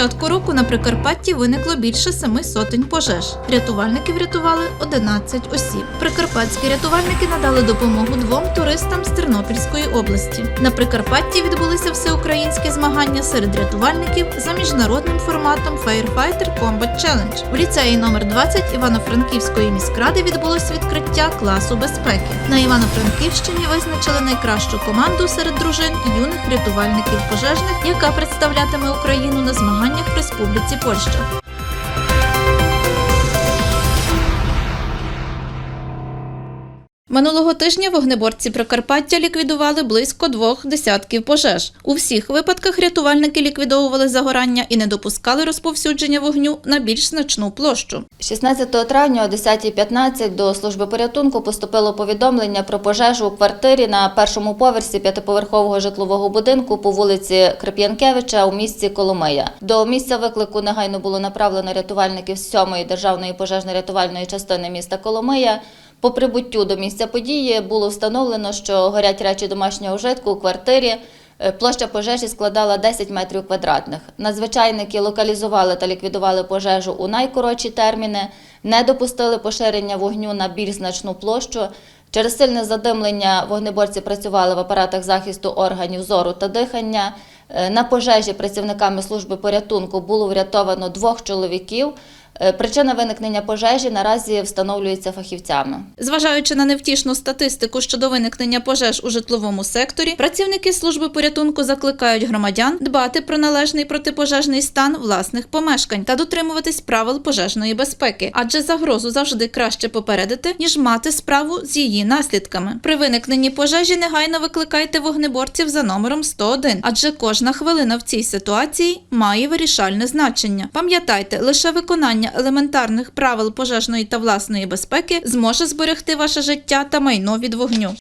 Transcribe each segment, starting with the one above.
початку року на Прикарпатті виникло більше семи сотень пожеж. Рятувальники врятували 11 осіб. Прикарпатські рятувальники надали допомогу двом туристам з Тернопільської області. На Прикарпатті відбулися всеукраїнські змагання серед рятувальників за міжнародним форматом Firefighter Combat Challenge. В ліцеї номер 20 Івано-Франківської міськради відбулось відкриття класу безпеки. На Івано-Франківщині визначили найкращу команду серед дружин юних рятувальників пожежних, яка представлятиме Україну на змаганнях в Республіці Польща. Минулого тижня вогнеборці Прикарпаття ліквідували близько двох десятків пожеж. У всіх випадках рятувальники ліквідовували загорання і не допускали розповсюдження вогню на більш значну площу. 16 травня о 10.15 до служби порятунку поступило повідомлення про пожежу у квартирі на першому поверсі п'ятиповерхового житлового будинку по вулиці Крип'янкевича у місті Коломия. До місця виклику негайно було направлено рятувальників з 7-ї державної пожежно-рятувальної частини міста Коломия. По прибуттю до місця події було встановлено, що горять речі домашнього вжитку у квартирі. Е, Площа пожежі складала 10 метрів квадратних. Надзвичайники локалізували та ліквідували пожежу у найкоротші терміни, не допустили поширення вогню на більш значну площу. Через сильне задимлення вогнеборці працювали в апаратах захисту органів зору та дихання. Е, На пожежі працівниками служби порятунку було врятовано двох чоловіків. Е, Причина виникнення пожежі наразі встановлюється фахівцями. Зважаючи на невтішну статистику щодо виникнення пожеж у житловому секторі, працівники служби порятунку закликають громадян дбати про належний протипожежний стан власних помешкань та дотримуватись правил пожежної безпеки, адже загрозу завжди краще попередити, ніж мати справу з її наслідками. При виникненні пожежі негайно викликайте вогнеборців за номером 101, адже кожна хвилина в цій ситуації має вирішальне значення. Пам'ятайте, лише виконання елементарних правил пожежної та власної безпеки зможе зберегти ваше життя та майно від вогню.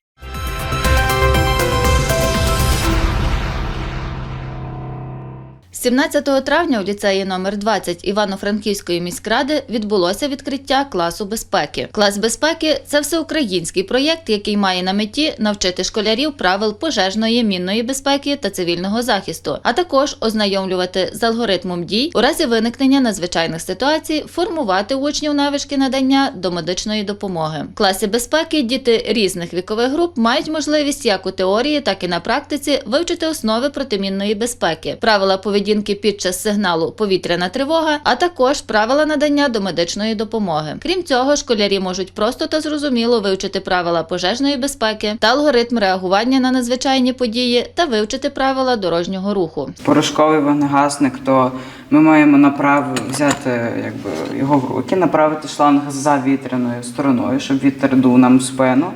17 травня у ліцеї номер 20 Івано-Франківської міськради відбулося відкриття класу безпеки. Клас безпеки це всеукраїнський проєкт, який має на меті навчити школярів правил пожежної, мінної безпеки та цивільного захисту, а також ознайомлювати з алгоритмом дій у разі виникнення надзвичайних ситуацій, формувати учнів навички надання до медичної допомоги. В класі безпеки діти різних вікових груп мають можливість як у теорії, так і на практиці вивчити основи протимінної безпеки, правила поведінки під час сигналу повітряна тривога, а також правила надання до медичної допомоги. Крім цього, школярі можуть просто та зрозуміло вивчити правила пожежної безпеки та алгоритм реагування на надзвичайні події та вивчити правила дорожнього руху. порошковий вогнегасник, то ми маємо направ взяти якби, його в руки, направити шланг за вітряною стороною, щоб вітер дув нам в спину.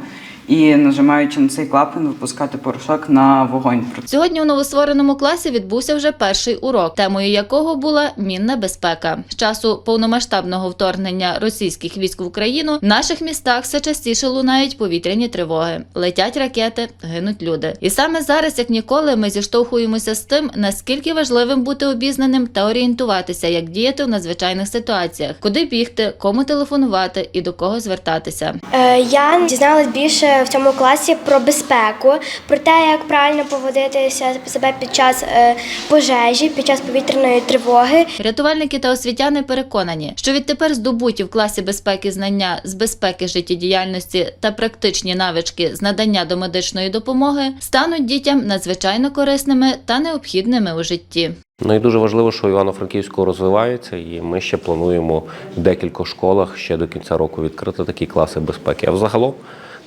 І нажимаючи на цей клапан, випускати порошок на вогонь. Сьогодні у новоствореному класі відбувся вже перший урок, темою якого була мінна безпека. З часу повномасштабного вторгнення російських військ в Україну в наших містах все частіше лунають повітряні тривоги, летять ракети, гинуть люди. І саме зараз, як ніколи, ми зіштовхуємося з тим, наскільки важливим бути обізнаним та орієнтуватися, як діяти в надзвичайних ситуаціях, куди бігти, кому телефонувати і до кого звертатися. Е, Я дізналась більше в цьому класі про безпеку, про те, як правильно поводитися себе під час е, пожежі, під час повітряної тривоги. Рятувальники та освітяни переконані, що відтепер здобуті в класі безпеки знання з безпеки життєдіяльності та практичні навички з надання до медичної допомоги стануть дітям надзвичайно корисними та необхідними у житті. Ну і дуже важливо, що Івано-Франківську розвивається, і ми ще плануємо в декількох школах ще до кінця року відкрити такі класи безпеки. А взагалом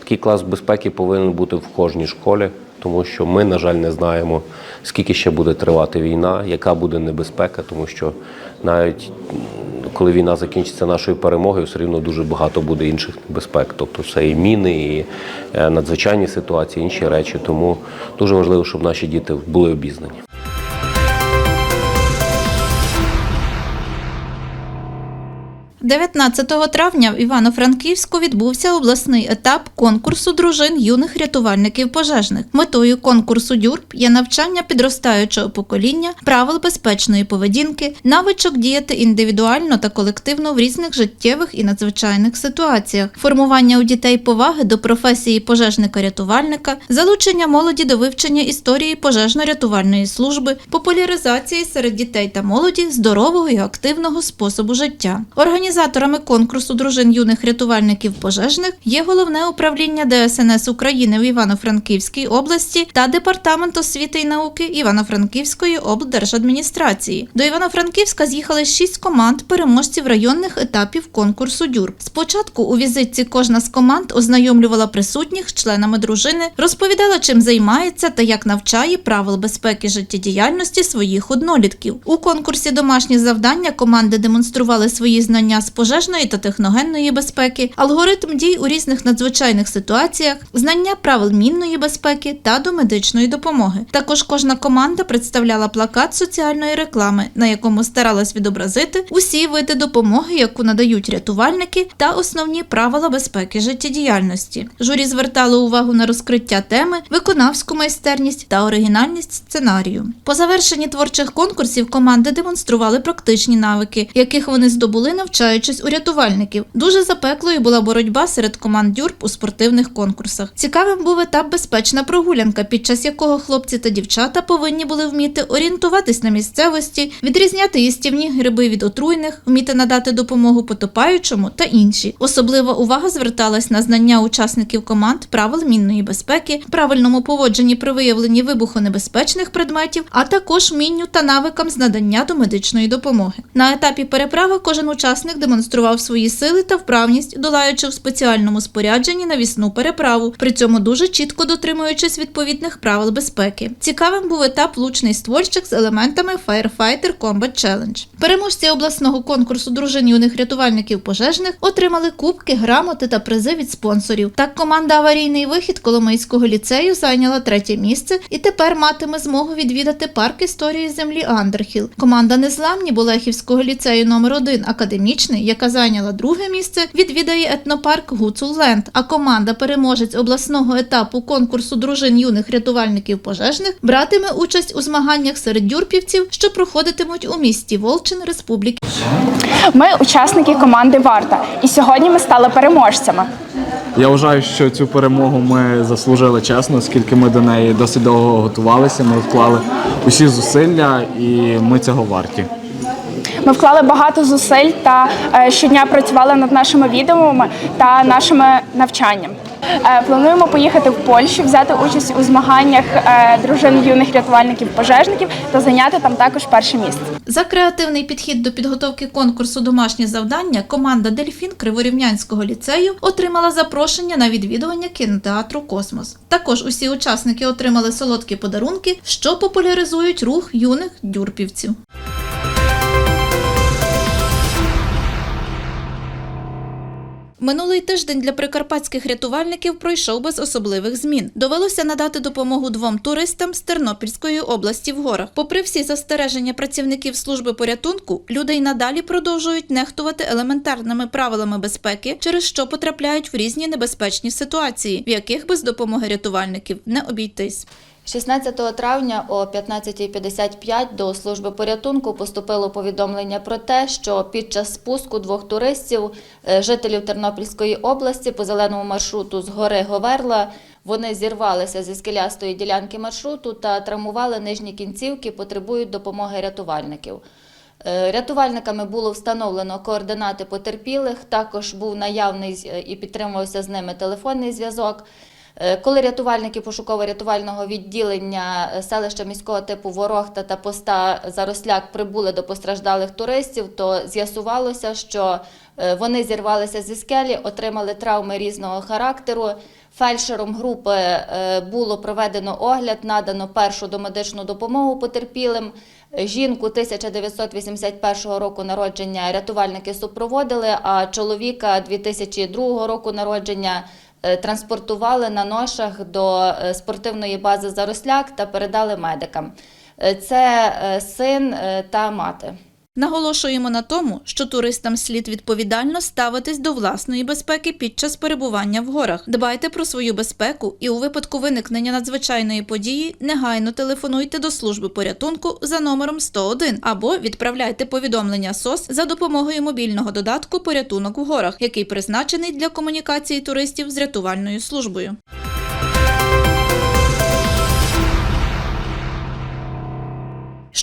такий клас безпеки повинен бути в кожній школі, тому що ми, на жаль, не знаємо, скільки ще буде тривати війна, яка буде небезпека, тому що навіть коли війна закінчиться нашою перемогою, все рівно дуже багато буде інших небезпек. Тобто це і міни, і е, надзвичайні ситуації, інші речі. Тому дуже важливо, щоб наші діти були обізнані. 19 травня в Івано-Франківську відбувся обласний етап конкурсу дружин юних рятувальників пожежних. Метою конкурсу ДЮРП є навчання підростаючого покоління правил безпечної поведінки, навичок діяти індивідуально та колективно в різних життєвих і надзвичайних ситуаціях, формування у дітей поваги до професії пожежника-рятувальника, залучення молоді до вивчення історії пожежно-рятувальної служби, популяризації серед дітей та молоді здорового і активного способу життя. Організаторами конкурсу дружин юних рятувальників пожежних є головне управління ДСНС України в Івано-Франківській області та департамент освіти і науки Івано-Франківської облдержадміністрації. До Івано-Франківська з'їхали шість команд переможців районних етапів конкурсу ДЮР. Спочатку у візитці кожна з команд ознайомлювала присутніх членами дружини, розповідала, чим займається та як навчає правил безпеки життєдіяльності своїх однолітків. У конкурсі домашні завдання команди демонстрували свої знання з пожежної та техногенної безпеки, алгоритм дій у різних надзвичайних ситуаціях, знання правил мінної безпеки та до медичної допомоги. Також кожна команда представляла плакат соціальної реклами, на якому старалась відобразити усі види допомоги, яку надають рятувальники, та основні правила безпеки життєдіяльності. Журі звертало увагу на розкриття теми, виконавську майстерність та оригінальність сценарію. По завершенні творчих конкурсів команди демонстрували практичні навики, яких вони здобули, навчаючись у рятувальників. Дуже запеклою була боротьба серед команд дюрб у спортивних конкурсах. Цікавим був етап безпечна прогулянка, під час якого хлопці та дівчата повинні були вміти орієнтуватись на місцевості, відрізняти їстівні гриби від отруйних, вміти надати допомогу потопаючому та інші. Особлива увага зверталась на знання учасників команд правил мінної безпеки, правильному поводженні при виявленні вибухонебезпечних предметів, а також вмінню та навикам з надання до медичної допомоги. На етапі переправи кожен учасник демонстрував свої сили та вправність, долаючи в спеціальному спорядженні навісну переправу, при цьому дуже чітко дотримуючись відповідних правил безпеки. Цікавим був етап лучний ствольчик з елементами Firefighter Combat Challenge. Переможці обласного конкурсу дружин юних рятувальників пожежних отримали кубки, грамоти та призи від спонсорів. Так команда аварійний вихід Коломийського ліцею зайняла третє місце і тепер матиме змогу відвідати парк історії землі Андерхіл. Команда Незламні Болехівського ліцею номер 1 академічний, яка зайняла друге місце, відвідає етнопарк Гуцулленд. А команда переможець обласного етапу конкурсу дружин юних рятувальників пожежних братиме участь у змаганнях серед дюрпівців, що проходитимуть у місті Волчин Республіки. Ми учасники команди Варта, і сьогодні ми стали переможцями. Я вважаю, що цю перемогу ми заслужили чесно, оскільки ми до неї досить довго готувалися. Ми вклали усі зусилля, і ми цього варті. Ми вклали багато зусиль та е, щодня працювали над нашими відеоми та нашими навчанням. Е, Плануємо поїхати в Польщу, взяти участь у змаганнях е, дружин юних рятувальників пожежників та зайняти там також перше місце. За креативний підхід до підготовки конкурсу домашні завдання команда Дельфін Криворівнянського ліцею отримала запрошення на відвідування кінотеатру Космос. Також усі учасники отримали солодкі подарунки, що популяризують рух юних дюрпівців. Минулий тиждень для прикарпатських рятувальників пройшов без особливих змін. Довелося надати допомогу двом туристам з Тернопільської області в горах. Попри всі застереження працівників служби порятунку, люди й надалі продовжують нехтувати елементарними правилами безпеки, через що потрапляють в різні небезпечні ситуації, в яких без допомоги рятувальників не обійтись. 16 травня о 15.55 до служби порятунку поступило повідомлення про те, що під час спуску двох туристів, е, жителів Тернопільської області, по зеленому маршруту з гори Говерла, вони зірвалися зі скелястої ділянки маршруту та травмували нижні кінцівки, потребують допомоги рятувальників. Е, Рятувальниками було встановлено координати потерпілих, також був наявний е, і підтримувався з ними телефонний зв'язок. Е, Коли рятувальники пошуково-рятувального відділення е, селища міського типу Ворохта та поста Заросляк прибули до постраждалих туристів, то з'ясувалося, що е, вони зірвалися зі скелі, отримали травми різного характеру. Фельдшером групи було проведено огляд, надано першу домедичну допомогу потерпілим. Жінку 1981 року народження рятувальники супроводили, а чоловіка 2002 року народження транспортували на ношах до е, спортивної бази Заросляк та передали медикам. Е, Це е, син е, та мати. Наголошуємо на тому, що туристам слід відповідально ставитись до власної безпеки під час перебування в горах. Дбайте про свою безпеку і у випадку виникнення надзвичайної події негайно телефонуйте до служби порятунку за номером 101 або відправляйте повідомлення СОС за допомогою мобільного додатку Порятунок в горах, який призначений для комунікації туристів з рятувальною службою.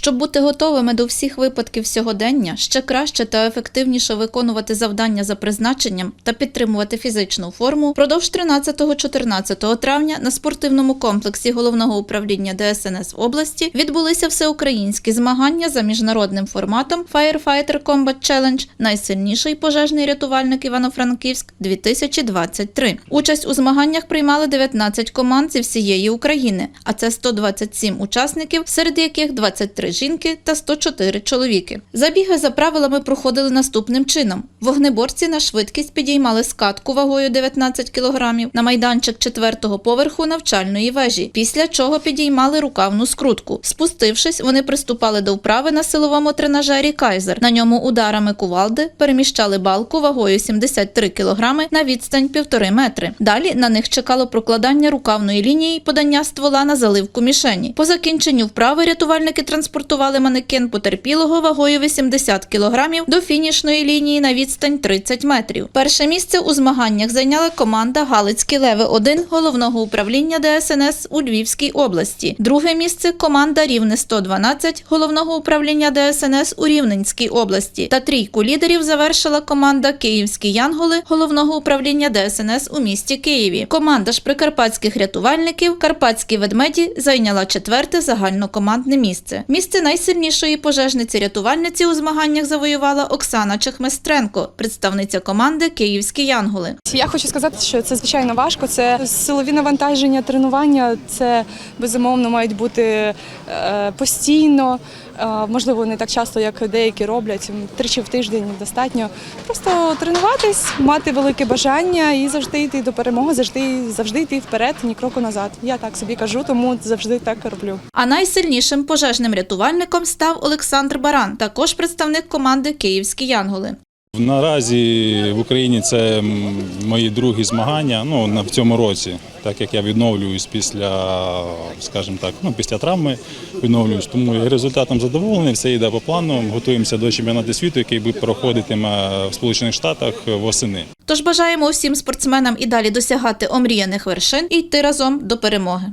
Щоб бути готовими до всіх випадків сьогодення, ще краще та ефективніше виконувати завдання за призначенням та підтримувати фізичну форму, впродовж 13-14 травня на спортивному комплексі головного управління ДСНС області відбулися всеукраїнські змагання за міжнародним форматом Firefighter Combat Challenge Найсильніший пожежний рятувальник Івано-Франківськ 2023. Участь у змаганнях приймали 19 команд зі всієї України, а це 127 учасників, серед яких 23 жінки та 104 чоловіки. Забіги за правилами проходили наступним чином: вогнеборці на швидкість підіймали скатку вагою 19 кілограмів на майданчик четвертого поверху навчальної вежі, після чого підіймали рукавну скрутку. Спустившись, вони приступали до вправи на силовому тренажері Кайзер. На ньому ударами кувалди переміщали балку вагою 73 кілограми на відстань півтори метри. Далі на них чекало прокладання рукавної лінії подання ствола на заливку мішені. По закінченню вправи рятувальники транспортували манекен потерпілого вагою 80 кілограмів до фінішної лінії на відстань 30 метрів. Перше місце у змаганнях зайняла команда Галицькі Леви 1 головного управління ДСНС у Львівській області. Друге місце команда Рівне 112 головного управління ДСНС у Рівненській області. Та трійку лідерів завершила команда Київські Янголи головного управління ДСНС у місті Києві. Команда ж прикарпатських рятувальників Карпатські ведмеді зайняла четверте загальнокомандне місце. Місце найсильнішої пожежниці-рятувальниці у змаганнях завоювала Оксана Чехместренко, представниця команди Київські Янголи. Я хочу сказати, що це звичайно важко. Це силові навантаження, тренування. Це безумовно мають бути е, постійно. Е, можливо, не так часто, як деякі роблять. Тричі в тиждень достатньо. Просто тренуватись, мати велике бажання і завжди йти до перемоги, завжди завжди йти вперед, ні кроку назад. Я так собі кажу, тому завжди так роблю. А найсильнішим пожежним рятувальником став Олександр Баран, також представник команди Київські Янголи. Наразі в Україні це мої другі змагання ну, в цьому році, так як я відновлююсь після, скажімо так, ну, після травми відновлююсь. Тому я результатом задоволений, все йде по плану. Готуємося до чемпіонату світу, який буде проходитиме в Сполучених Штатах восени. Тож бажаємо усім спортсменам і далі досягати омріяних вершин і йти разом до перемоги.